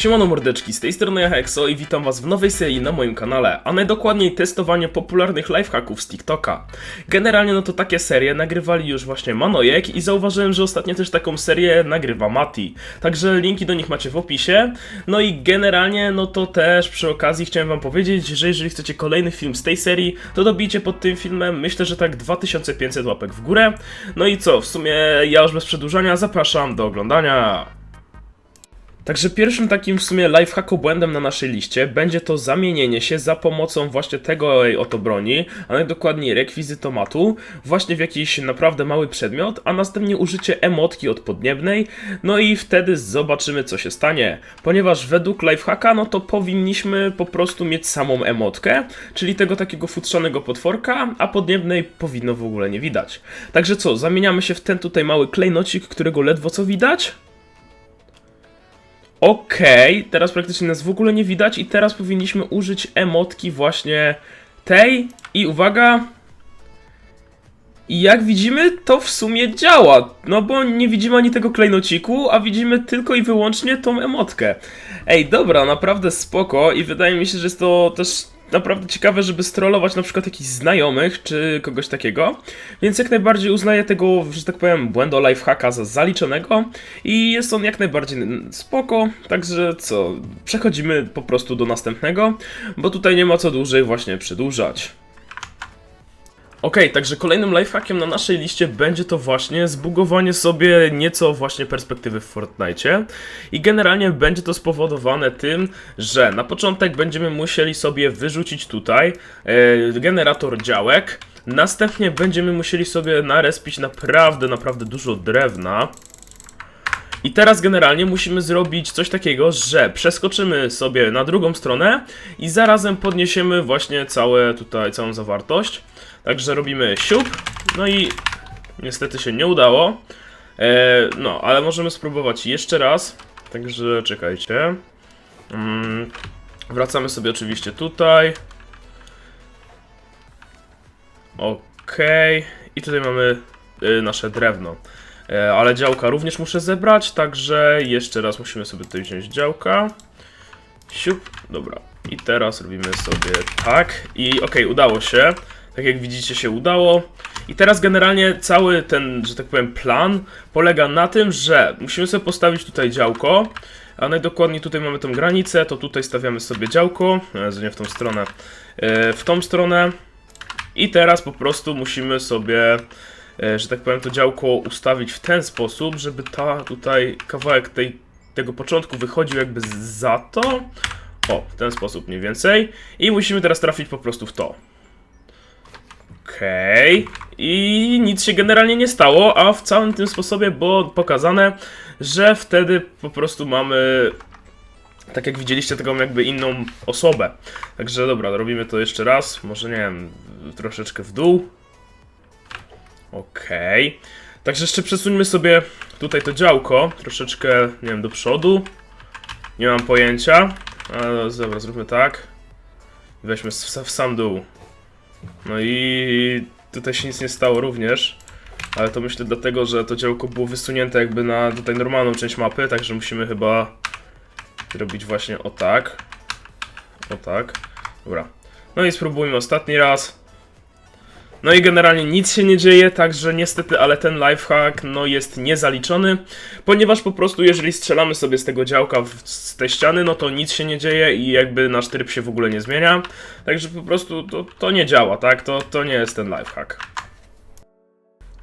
Siemano mordeczki, z tej strony ja Hexo i witam was w nowej serii na moim kanale, a najdokładniej testowanie popularnych lifehacków z TikToka. Generalnie no to takie serie nagrywali już właśnie Manojek i zauważyłem, że ostatnio też taką serię nagrywa Mati. Także linki do nich macie w opisie. No i generalnie no to też przy okazji chciałem wam powiedzieć, że jeżeli chcecie kolejny film z tej serii, to dobijcie pod tym filmem, myślę, że tak 2500 łapek w górę. No i co, w sumie ja już bez przedłużania zapraszam do oglądania. Także pierwszym takim w sumie lifehacku błędem na naszej liście będzie to zamienienie się za pomocą właśnie tego oto broni, a najdokładniej rekwizytomatu, właśnie w jakiś naprawdę mały przedmiot, a następnie użycie emotki od podniebnej, no i wtedy zobaczymy co się stanie. Ponieważ według lifehacka, no to powinniśmy po prostu mieć samą emotkę, czyli tego takiego futrzonego potworka, a podniebnej powinno w ogóle nie widać. Także co, zamieniamy się w ten tutaj mały klejnocik, którego ledwo co widać? Okej, teraz praktycznie nas w ogóle nie widać i teraz powinniśmy użyć emotki właśnie tej i uwaga. I jak widzimy, to w sumie działa, no bo nie widzimy ani tego klejnociku, a widzimy tylko i wyłącznie tą emotkę. Ej, dobra, naprawdę spoko i wydaje mi się, że jest to też naprawdę ciekawe, żeby strollować na przykład jakichś znajomych czy kogoś takiego. Więc jak najbardziej uznaję tego, że tak powiem, błędu lifehacka za zaliczonego i jest on jak najbardziej spoko. Także co, przechodzimy po prostu do następnego, bo tutaj nie ma co dłużej właśnie przedłużać. Okej, także kolejnym lifehackiem na naszej liście będzie to właśnie zbugowanie sobie nieco właśnie perspektywy w Fortnite. I generalnie będzie to spowodowane tym, że na początek będziemy musieli sobie wyrzucić tutaj e, generator działek. Następnie będziemy musieli sobie narespić naprawdę, naprawdę dużo drewna. I teraz generalnie musimy zrobić coś takiego, że przeskoczymy sobie na drugą stronę i zarazem podniesiemy właśnie całe tutaj, całą zawartość. Także robimy siup, no i niestety się nie udało. E, no, ale możemy spróbować jeszcze raz. Także czekajcie. Mm, wracamy sobie oczywiście tutaj. Okej. I tutaj mamy y, nasze drewno. E, ale działka również muszę zebrać, także jeszcze raz musimy sobie tutaj wziąć działka. Siup, dobra. I teraz robimy sobie tak. I okej, udało się. Tak jak widzicie się udało. I teraz generalnie cały ten, że tak powiem, plan polega na tym, że musimy sobie postawić tutaj działko. A najdokładniej tutaj mamy tą granicę, to tutaj stawiamy sobie działko. Jezu, nie w tą stronę. E, w tą stronę. I teraz po prostu musimy sobie, e, że tak powiem, to działko ustawić w ten sposób, żeby ta tutaj kawałek tej, tego początku wychodził jakby za to. O, w ten sposób mniej więcej. I musimy teraz trafić po prostu w to. Okej. I nic się generalnie nie stało, a w całym tym sposobie było pokazane, że wtedy po prostu mamy tak jak widzieliście, taką jakby inną osobę. Także dobra, robimy to jeszcze raz. Może nie wiem, troszeczkę w dół. Okej. Także jeszcze przesuńmy sobie tutaj to działko, troszeczkę, nie wiem, do przodu. Nie mam pojęcia. Ale dobra, zróbmy tak. Weźmy s- w sam dół. No i tutaj się nic nie stało również. Ale to myślę dlatego, że to działko było wysunięte jakby na tutaj normalną część mapy, także musimy chyba robić właśnie o tak. O tak. Dobra. No i spróbujmy ostatni raz. No i generalnie nic się nie dzieje, także niestety, ale ten lifehack no jest niezaliczony, ponieważ po prostu jeżeli strzelamy sobie z tego działka w, z tej ściany, no to nic się nie dzieje i jakby nasz tryb się w ogóle nie zmienia. Także po prostu to, to nie działa, tak? To, to nie jest ten lifehack.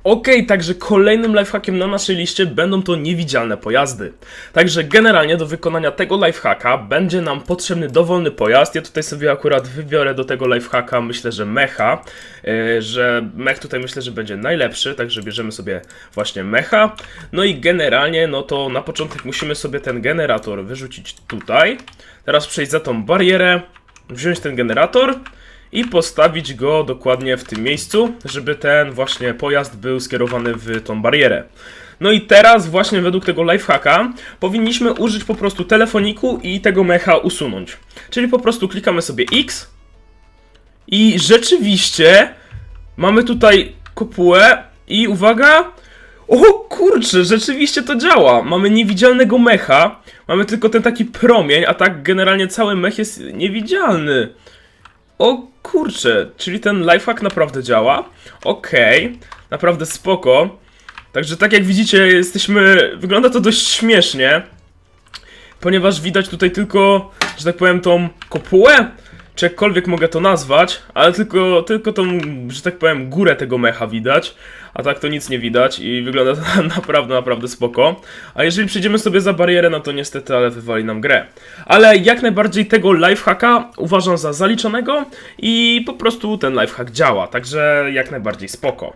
Okej, także kolejnym lifehackiem na naszej liście będą to niewidzialne pojazdy. Także generalnie do wykonania tego lifehacka będzie nam potrzebny dowolny pojazd. Ja tutaj sobie akurat wybiorę do tego lifehacka, myślę, że mecha, yy, że mech tutaj myślę, że będzie najlepszy, także bierzemy sobie właśnie mecha. No i generalnie, no to na początek musimy sobie ten generator wyrzucić tutaj. Teraz przejść za tą barierę, wziąć ten generator i postawić go dokładnie w tym miejscu, żeby ten właśnie pojazd był skierowany w tą barierę. No i teraz właśnie według tego lifehacka powinniśmy użyć po prostu telefoniku i tego mecha usunąć. Czyli po prostu klikamy sobie X i rzeczywiście mamy tutaj kopułę i uwaga, o kurczę, rzeczywiście to działa. Mamy niewidzialnego mecha. mamy tylko ten taki promień, a tak generalnie cały mech jest niewidzialny. O kurczę, czyli ten lifehack naprawdę działa. Okej, naprawdę spoko. Także tak jak widzicie, jesteśmy. Wygląda to dość śmiesznie. Ponieważ widać tutaj tylko, że tak powiem, tą kopułę, czy jakkolwiek mogę to nazwać, ale tylko, tylko tą, że tak powiem, górę tego mecha widać, a tak to nic nie widać i wygląda to naprawdę, naprawdę spoko. A jeżeli przejdziemy sobie za barierę, no to niestety, ale wywali nam grę. Ale jak najbardziej tego lifehacka uważam za zaliczonego i po prostu ten lifehack działa, także jak najbardziej spoko.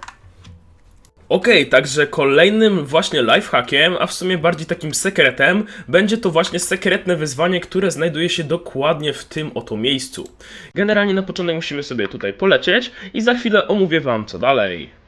Okej, także kolejnym właśnie lifehackiem, a w sumie bardziej takim sekretem, będzie to właśnie sekretne wyzwanie, które znajduje się dokładnie w tym oto miejscu. Generalnie na początek musimy sobie tutaj polecieć i za chwilę omówię wam co dalej.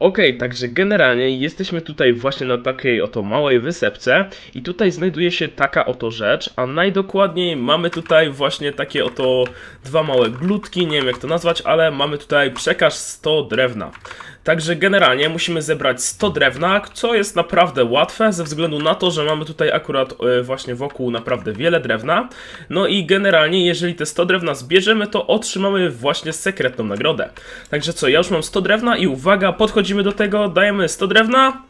Okej, także generalnie jesteśmy tutaj właśnie na takiej oto małej wysepce i tutaj znajduje się taka oto rzecz, a najdokładniej mamy tutaj właśnie takie oto dwa małe glutki, nie wiem jak to nazwać, ale mamy tutaj przekaż 100 drewna. Także generalnie musimy zebrać 100 drewna, co jest naprawdę łatwe ze względu na to, że mamy tutaj akurat e, właśnie wokół naprawdę wiele drewna. No i generalnie jeżeli te 100 drewna zbierzemy, to otrzymamy właśnie sekretną nagrodę. Także co, ja już mam 100 drewna i uwaga, podchodzimy do tego, dajemy 100 drewna.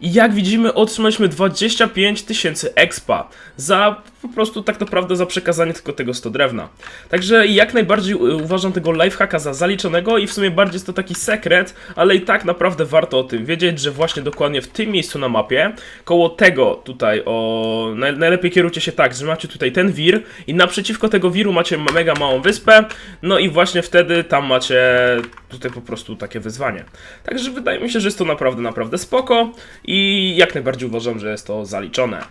I jak widzimy, otrzymaliśmy 25 tysięcy expa za po prostu tak naprawdę za przekazanie tylko tego 100 drewna. Także jak najbardziej y, uważam tego lifehacka za zaliczonego i w sumie bardziej jest to taki sekret, ale i tak naprawdę warto o tym wiedzieć, że właśnie dokładnie w tym miejscu na mapie, koło tego tutaj, o naj, najlepiej kierujcie się tak, że macie tutaj ten wir i naprzeciwko tego wiru macie mega małą wyspę, no i właśnie wtedy tam macie tutaj po prostu takie wyzwanie. Także wydaje mi się, że jest to naprawdę, naprawdę spoko i jak najbardziej uważam, że jest to zaliczone.